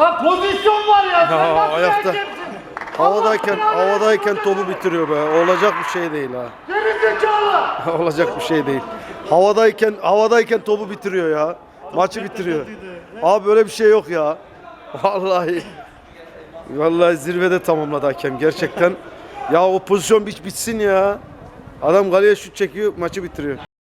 Lan pozisyon var ya. Sen Ya, nasıl ayakta. hakemsin? Havadayken havadayken topu bitiriyor be. Olacak bir şey değil ha. Gerizekalı. Olacak bir şey değil. Havadayken havadayken topu bitiriyor ya. Maçı bitiriyor. Abi böyle bir şey yok ya. Vallahi. Vallahi zirvede tamamladı hakem gerçekten. Ya o pozisyon bir bitsin ya. Adam kaleye şut çekiyor, maçı bitiriyor.